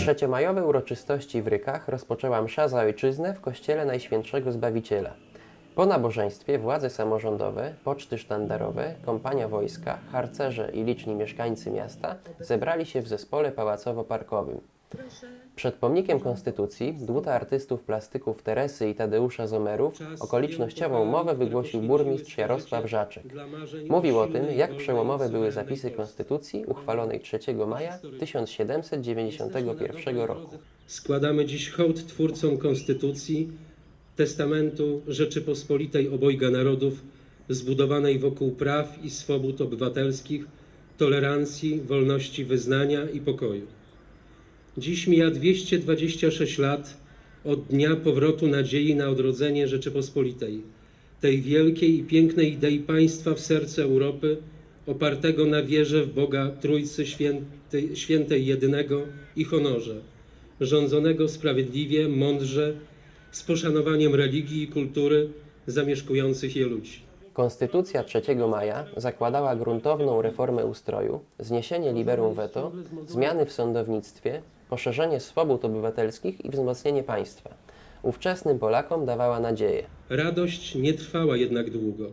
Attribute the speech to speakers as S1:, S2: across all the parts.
S1: Trzeciomajowe uroczystości w Rykach rozpoczęła msza za ojczyznę w kościele Najświętszego Zbawiciela. Po nabożeństwie władze samorządowe, poczty sztandarowe, kompania wojska, harcerze i liczni mieszkańcy miasta zebrali się w zespole pałacowo-parkowym. Przed pomnikiem Konstytucji dłuta artystów plastyków Teresy i Tadeusza Zomerów okolicznościową mowę wygłosił burmistrz Jarosław Żaczek. Mówił o tym, jak przełomowe były zapisy Konstytucji uchwalonej 3 maja 1791 roku.
S2: Składamy dziś hołd twórcom Konstytucji, testamentu Rzeczypospolitej obojga narodów, zbudowanej wokół praw i swobód obywatelskich, tolerancji, wolności wyznania i pokoju. Dziś mija 226 lat od dnia powrotu nadziei na odrodzenie Rzeczypospolitej, tej wielkiej i pięknej idei państwa w serce Europy, opartego na wierze w Boga Trójcy Świętej, Świętej Jedynego i honorze, rządzonego sprawiedliwie, mądrze, z poszanowaniem religii i kultury zamieszkujących je ludzi.
S1: Konstytucja 3 maja zakładała gruntowną reformę ustroju, zniesienie liberum veto, zmiany w sądownictwie, poszerzenie swobód obywatelskich i wzmocnienie państwa. Ówczesnym Polakom dawała nadzieję.
S2: Radość nie trwała jednak długo.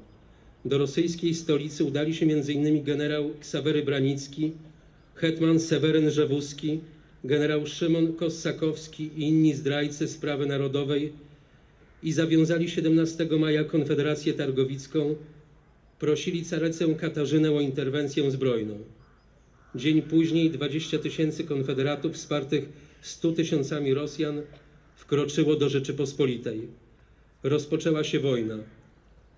S2: Do rosyjskiej stolicy udali się m.in. generał Ksawery Branicki, hetman Seweryn Rzewuski, generał Szymon Kossakowski i inni zdrajcy sprawy narodowej i zawiązali 17 maja Konfederację Targowicką, prosili carecę Katarzynę o interwencję zbrojną. Dzień później 20 tysięcy konfederatów wspartych 100 tysiącami Rosjan wkroczyło do Rzeczypospolitej. Rozpoczęła się wojna.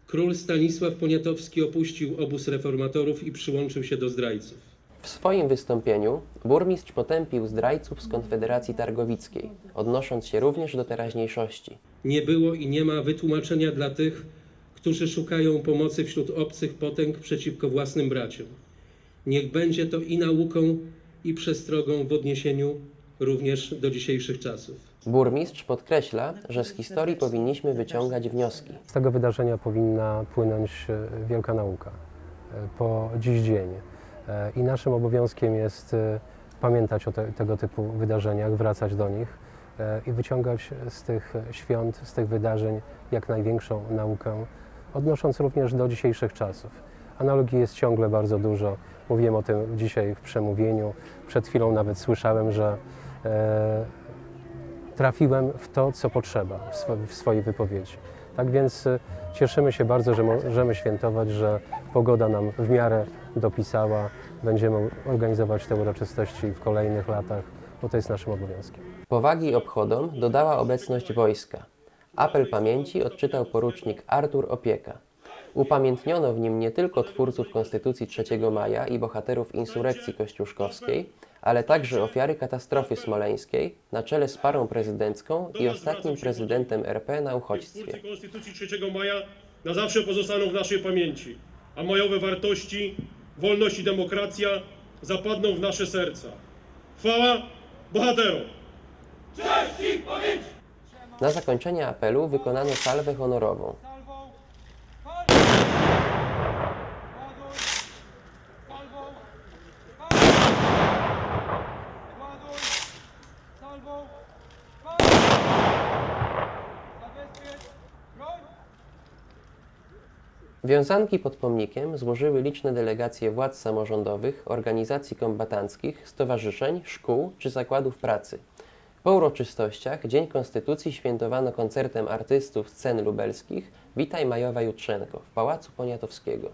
S2: Król Stanisław Poniatowski opuścił obóz reformatorów i przyłączył się do zdrajców.
S1: W swoim wystąpieniu burmistrz potępił zdrajców z Konfederacji Targowickiej, odnosząc się również do teraźniejszości.
S2: Nie było i nie ma wytłumaczenia dla tych, którzy szukają pomocy wśród obcych potęg przeciwko własnym braciom. Niech będzie to i nauką, i przestrogą w odniesieniu również do dzisiejszych czasów.
S1: Burmistrz podkreśla, że z historii powinniśmy wyciągać wnioski.
S3: Z tego wydarzenia powinna płynąć e, wielka nauka e, po dziś dzień. E, I naszym obowiązkiem jest pamiętać o te, tego typu wydarzeniach, wracać do nich i wyciągać z tych świąt, z tych wydarzeń jak największą naukę, odnosząc również do dzisiejszych czasów. Analogii jest ciągle bardzo dużo. Mówiłem o tym dzisiaj w przemówieniu. Przed chwilą nawet słyszałem, że e, trafiłem w to, co potrzeba w, swo- w swojej wypowiedzi. Tak więc y, cieszymy się bardzo, że możemy świętować, że pogoda nam w miarę dopisała. Będziemy organizować te uroczystości w kolejnych latach, bo to jest naszym obowiązkiem.
S1: Powagi obchodom dodała obecność wojska. Apel pamięci odczytał porucznik Artur Opieka. Upamiętniono w nim nie tylko twórców Konstytucji 3 maja i bohaterów insurekcji kościuszkowskiej, ale także ofiary katastrofy smoleńskiej na czele z parą prezydencką i ostatnim prezydentem RP na uchodźstwie.
S4: Twórcy Konstytucji 3 maja na zawsze pozostaną w naszej pamięci, a majowe wartości, wolność i demokracja zapadną w nasze serca. Chwała bohaterom!
S1: Na zakończenie apelu wykonano salwę honorową. Wiązanki pod pomnikiem złożyły liczne delegacje władz samorządowych, organizacji kombatanckich, stowarzyszeń, szkół czy zakładów pracy. Po uroczystościach Dzień Konstytucji świętowano koncertem artystów scen lubelskich Witaj Majowa Jutrzenko w Pałacu Poniatowskiego.